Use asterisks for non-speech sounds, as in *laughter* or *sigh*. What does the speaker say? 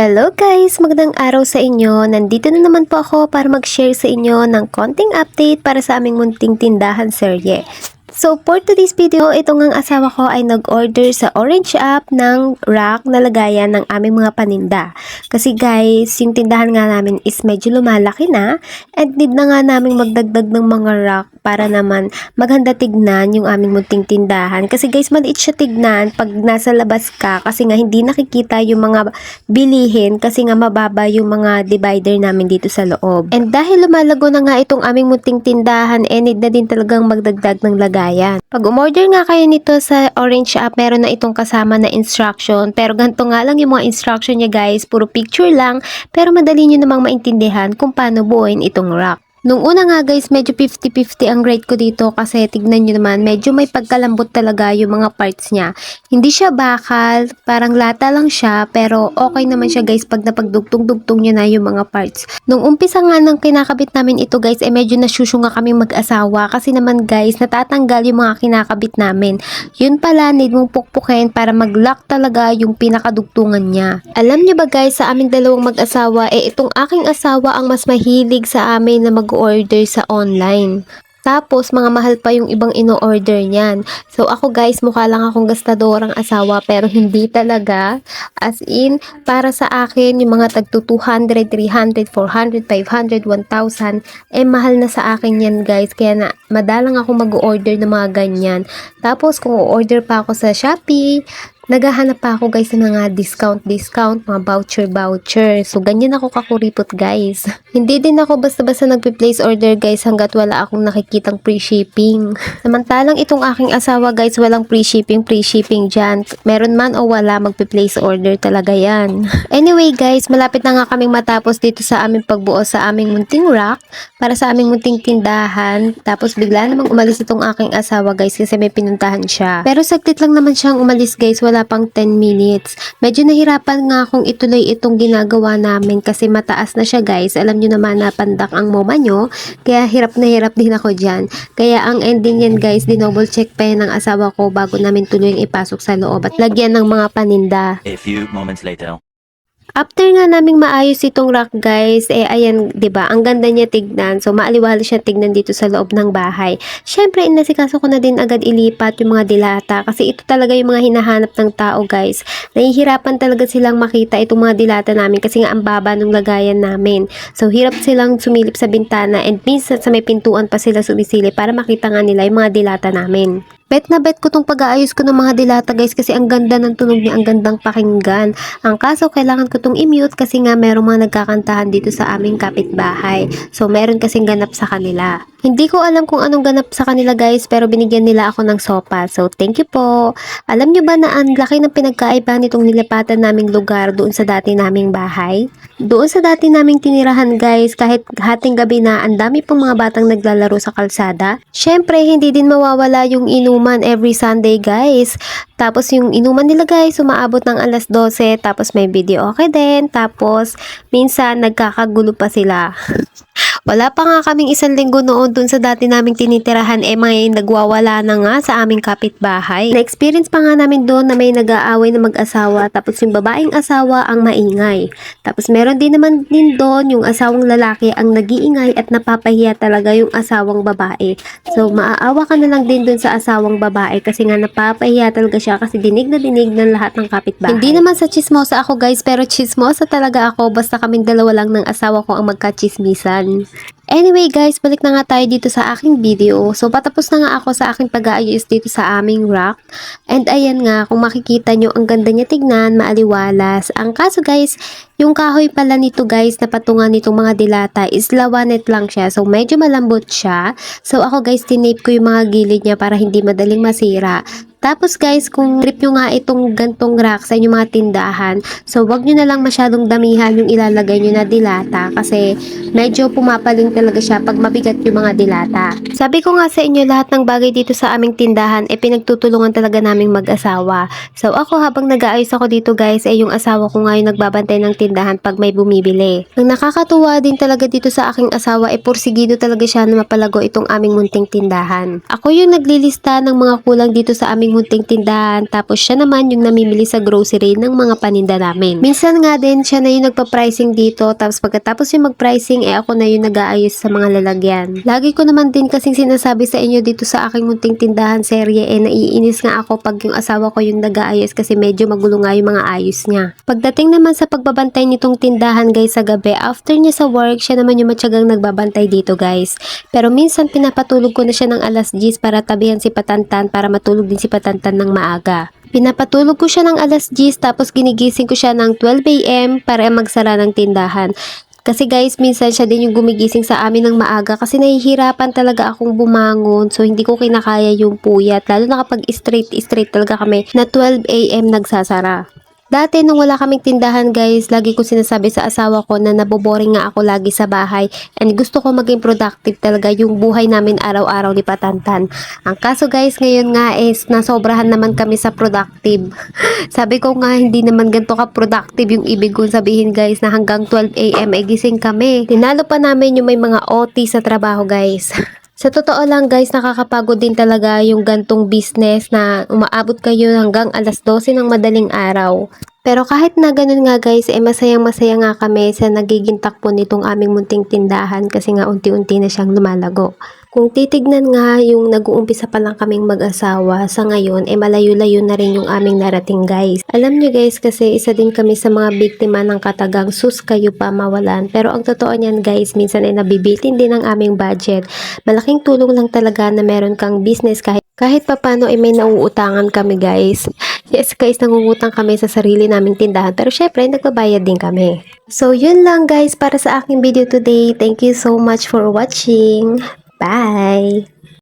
Hello guys! Magandang araw sa inyo. Nandito na naman po ako para mag-share sa inyo ng konting update para sa aming munting tindahan serye. So for today's video, itong ang asawa ko ay nag-order sa Orange app ng rack na lagayan ng aming mga paninda. Kasi guys, yung tindahan nga namin is medyo lumalaki na and need na nga namin magdagdag ng mga rack para naman maghanda tignan yung aming munting tindahan. Kasi guys, maliit siya tignan pag nasa labas ka kasi nga hindi nakikita yung mga bilihin kasi nga mababa yung mga divider namin dito sa loob. And dahil lumalago na nga itong aming munting tindahan, eh need na din talagang magdagdag ng lagayan. Pag umorder nga kayo nito sa Orange app, meron na itong kasama na instruction. Pero ganito nga lang yung mga instruction niya guys, puro picture lang. Pero madali nyo namang maintindihan kung paano buuin itong rack. Nung una nga guys, medyo 50-50 ang rate ko dito kasi tignan nyo naman, medyo may pagkalambot talaga yung mga parts niya. Hindi siya bakal, parang lata lang siya, pero okay naman siya guys pag napagdugtong-dugtong niya na yung mga parts. Nung umpisa nga nang kinakabit namin ito guys, eh medyo nasyusyunga kami mag-asawa kasi naman guys, natatanggal yung mga kinakabit namin. Yun pala, need mong pukpukin para mag-lock talaga yung pinakadugtungan niya. Alam niyo ba guys, sa aming dalawang mag-asawa, eh itong aking asawa ang mas mahilig sa amin na mag-order sa online. Tapos, mga mahal pa yung ibang ino-order niyan. So, ako guys, mukha lang akong gastadorang asawa pero hindi talaga. As in, para sa akin, yung mga tagto 200, 300, 400, 500, 1,000, eh mahal na sa akin yan guys. Kaya na, madalang ako mag-order ng mga ganyan. Tapos, kung order pa ako sa Shopee, naghahanap pa ako guys ng mga discount, discount, mga voucher, voucher. So, ganyan ako kakuripot guys. *laughs* Hindi din ako basta-basta nagpe-place order guys hanggat wala akong nakikitang free shipping. *laughs* Samantalang itong aking asawa guys, walang free shipping, free shipping dyan. Meron man o wala, magpe-place order talaga yan. *laughs* Anyway guys, malapit na nga kaming matapos dito sa aming pagbuo sa aming munting rack para sa aming munting tindahan. Tapos bigla namang umalis itong aking asawa guys kasi may pinuntahan siya. Pero saglit lang naman siyang umalis guys, wala pang 10 minutes. Medyo nahirapan nga akong ituloy itong ginagawa namin kasi mataas na siya guys. Alam nyo naman na pandak ang moma nyo, kaya hirap na hirap din ako dyan. Kaya ang ending yan guys, dinouble check pa ng asawa ko bago namin tuloy ipasok sa loob at lagyan ng mga paninda. A few moments later. After nga naming maayos itong rack guys, eh ayan, 'di ba? Ang ganda niya tignan. So maaliwala siya tignan dito sa loob ng bahay. Syempre, inasikaso ko na din agad ilipat yung mga dilata kasi ito talaga yung mga hinahanap ng tao guys. Nahihirapan talaga silang makita itong mga dilata namin kasi nga ang baba ng lagayan namin. So hirap silang sumilip sa bintana and minsan sa may pintuan pa sila sumisilip para makita nga nila yung mga dilata namin. Bet na bet ko tong pag-aayos ko ng mga dilata guys kasi ang ganda ng tunog niya, ang gandang pakinggan. Ang kaso kailangan ko tong i-mute kasi nga merong mga nagkakantahan dito sa aming kapitbahay. So meron kasing ganap sa kanila. Hindi ko alam kung anong ganap sa kanila guys pero binigyan nila ako ng sopa. So thank you po. Alam nyo ba na ang laki ng pinagkaiba nitong nilipatan naming lugar doon sa dati naming bahay? Doon sa dati naming tinirahan guys kahit hating gabi na ang dami pong mga batang naglalaro sa kalsada. Syempre hindi din mawawala yung inuman every Sunday guys. Tapos yung inuman nila guys umaabot ng alas 12 tapos may video okay din. Tapos minsan nagkakagulo pa sila. *laughs* Wala pa nga kaming isang linggo noon dun sa dati naming tinitirahan eh may nagwawala na nga sa aming kapitbahay. Na-experience pa nga namin doon na may nag-aaway na mag-asawa tapos yung babaeng asawa ang maingay. Tapos meron din naman din doon yung asawang lalaki ang nag-iingay at napapahiya talaga yung asawang babae. So maaawa ka na lang din doon sa asawang babae kasi nga napapahiya talaga siya kasi dinig na dinig ng lahat ng kapitbahay. Hindi naman sa chismosa ako guys pero chismosa talaga ako basta kaming dalawa lang ng asawa ko ang magkachismisan. Anyway guys, balik na nga tayo dito sa aking video. So patapos na nga ako sa aking pag-aayos dito sa aming rack. And ayan nga, kung makikita nyo, ang ganda niya tignan, maaliwalas. Ang kaso guys, yung kahoy pala nito guys, na patungan nitong mga dilata is lawanet lang siya. So medyo malambot siya. So ako guys, tinape ko yung mga gilid niya para hindi madaling masira. Tapos guys, kung trip nyo nga itong gantong rack sa inyong mga tindahan, so wag nyo na lang masyadong damihan yung ilalagay nyo na dilata kasi medyo pumapaling talaga siya pag mabigat yung mga dilata. Sabi ko nga sa inyo, lahat ng bagay dito sa aming tindahan, eh pinagtutulungan talaga naming mag-asawa. So ako habang nag-aayos ako dito guys, eh yung asawa ko ngayon nagbabantay ng tindahan pag may bumibili. Ang nakakatuwa din talaga dito sa aking asawa, eh porsigido talaga siya na mapalago itong aming munting tindahan. Ako yung naglilista ng mga kulang dito sa aming munting tindahan, tapos siya naman yung namimili sa grocery ng mga paninda namin. Minsan nga din, siya na yung nagpa-pricing dito, tapos pagkatapos yung mag-pricing, eh ako na yung nag-aayos sa mga lalagyan. Lagi ko naman din kasing sinasabi sa inyo dito sa aking munting tindahan serye, eh naiinis nga ako pag yung asawa ko yung nag-aayos kasi medyo magulo nga yung mga ayos niya. Pagdating naman sa pagbabantay nitong tindahan guys sa gabi, after niya sa work, siya naman yung matyagang nagbabantay dito guys. Pero minsan pinapatulog ko na siya ng alas 10 para tabihan si Patantan para matulog din si Patantan ng maaga. Pinapatulog ko siya ng alas 10 tapos ginigising ko siya ng 12am para magsara ng tindahan. Kasi guys, minsan siya din yung gumigising sa amin ng maaga kasi nahihirapan talaga akong bumangon. So, hindi ko kinakaya yung puyat. Lalo na kapag straight-straight talaga kami na 12am nagsasara. Dati nung wala kaming tindahan guys, lagi ko sinasabi sa asawa ko na naboboring nga ako lagi sa bahay and gusto ko maging productive talaga yung buhay namin araw-araw ni Patantan. Ang kaso guys, ngayon nga is nasobrahan naman kami sa productive. *laughs* Sabi ko nga hindi naman ganito ka productive yung ibig kong sabihin guys na hanggang 12am ay gising kami. Tinalo pa namin yung may mga OT sa trabaho guys. *laughs* Sa totoo lang guys, nakakapagod din talaga yung gantong business na umaabot kayo hanggang alas 12 ng madaling araw. Pero kahit na ganun nga guys, eh masayang masaya nga kami sa nagiging takbo nitong aming munting tindahan kasi nga unti-unti na siyang lumalago. Kung titignan nga yung nag-uumpisa pa lang kaming mag-asawa, sa ngayon, eh malayo-layo na rin yung aming narating guys. Alam nyo guys, kasi isa din kami sa mga biktima ng katagang sus kayo pa mawalan. Pero ang totoo niyan guys, minsan ay nabibitin din ang aming budget. Malaking tulong lang talaga na meron kang business kahit kahit papano ay may nauutangan kami guys. Yes guys, nangungutang kami sa sarili naming tindahan pero syempre nagbabayad din kami. So yun lang guys para sa aking video today. Thank you so much for watching. Bye!